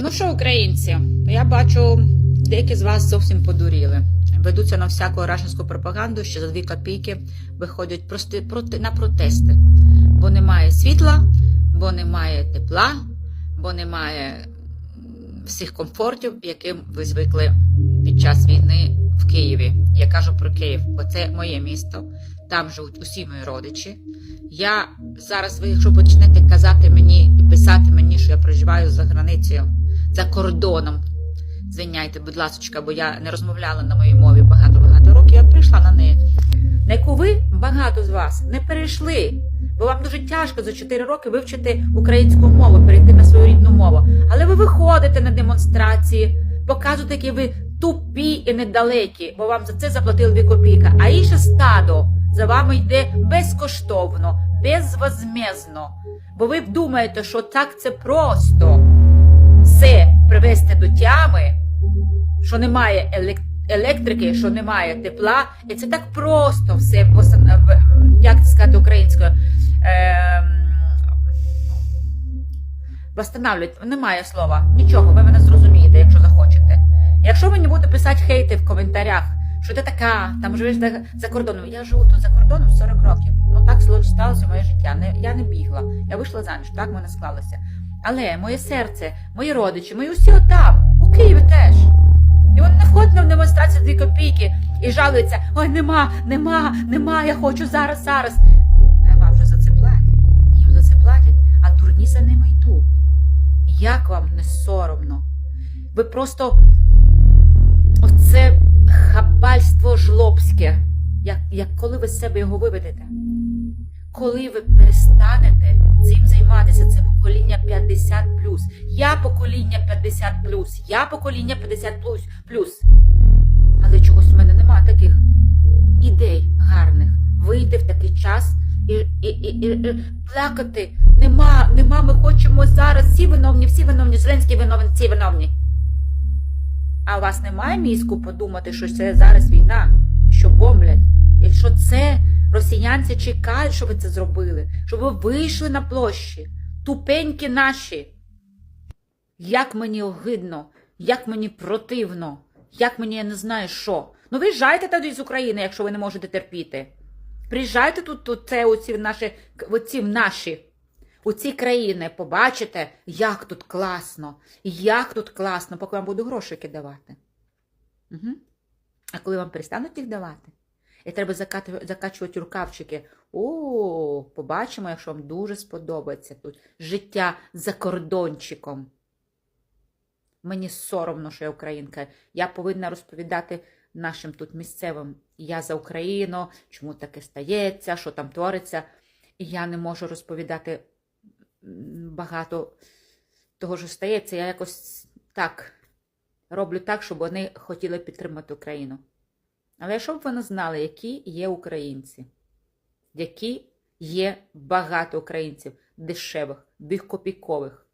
Ну що, українці, я бачу, деякі з вас зовсім подуріли. Ведуться на всяку рашинську пропаганду, що за дві копійки виходять прости, проти, на протести. Бо немає світла, бо немає тепла, бо немає всіх комфортів, яким ви звикли під час війни в Києві. Я кажу про Київ, бо це моє місто, там живуть усі мої родичі. Я зараз, ви, якщо почнете казати мені і писати мені, що я проживаю за границею, за кордоном. Звиняйте, будь ласка, бо я не розмовляла на моїй мові багато-багато років, я прийшла на неї. На яку ви багато з вас не перейшли, бо вам дуже тяжко за 4 роки вивчити українську мову, перейти на свою рідну мову. Але ви виходите на демонстрації, показуєте, які ви тупі і недалекі, бо вам за це заплатили 2 копійки. А інше стадо за вами йде безкоштовно, безвозмездно. Бо ви думаєте, що так це просто все привести до тями, що немає елек- електрики, що немає тепла, і це так просто все як це сказати українською. Ем... Восстанавлюють, немає слова, нічого, ви мене зрозумієте, якщо захочете. Якщо ви не будете писати хейти в коментарях, що ти така, там живеш за, за кордоном. Я живу тут за кордоном 40 років. Ну так сталося моє життя. Не, я не бігла. Я вийшла заміж, так мене склалося. Але моє серце, мої родичі, мої усі отам, у Києві теж. І вони не ходять на демонстрацію дві копійки і жалуються: ой, нема, нема, нема, я хочу зараз, зараз. А вам вже за це платять. Їм за це платять, а дурні за ними йдуть. Як вам не соромно? Ви просто хабальство жлобське, як, як коли ви з себе його виведете. Коли ви перестанете цим займатися, це покоління 50 Я покоління 50 я покоління 50 плюс. Але чогось в мене нема таких ідей гарних. Вийти в такий час і, і, і, і, плакати. Нема, нема, ми хочемо зараз. Всі виновні, всі виновні, Зеленський виновний, всі виновні. А у вас немає мізку подумати, що це зараз війна, що бомблять, і що це росіянці чекають, щоб ви це зробили, щоб ви вийшли на площі, тупенькі наші. Як мені огидно, як мені противно, як мені я не знаю що. Ну виїжджайте тоді з України, якщо ви не можете терпіти. Приїжджайте тут, тут це оці наші, оці наші, у ці країни, побачите, як тут класно, як тут класно, поки вам буду грошики давати. Угу. А коли вам перестануть їх давати, і треба закачувати рукавчики. О, побачимо, якщо вам дуже сподобається тут життя за кордончиком. Мені соромно, що я українка. Я повинна розповідати нашим тут місцевим. Я за Україну, чому таке стається, що там твориться. Я не можу розповідати багато того, що стається. Я якось так роблю так, щоб вони хотіли підтримати Україну. Але щоб вони знали, які є українці, які є багато українців, дешевих, двохкопійкових.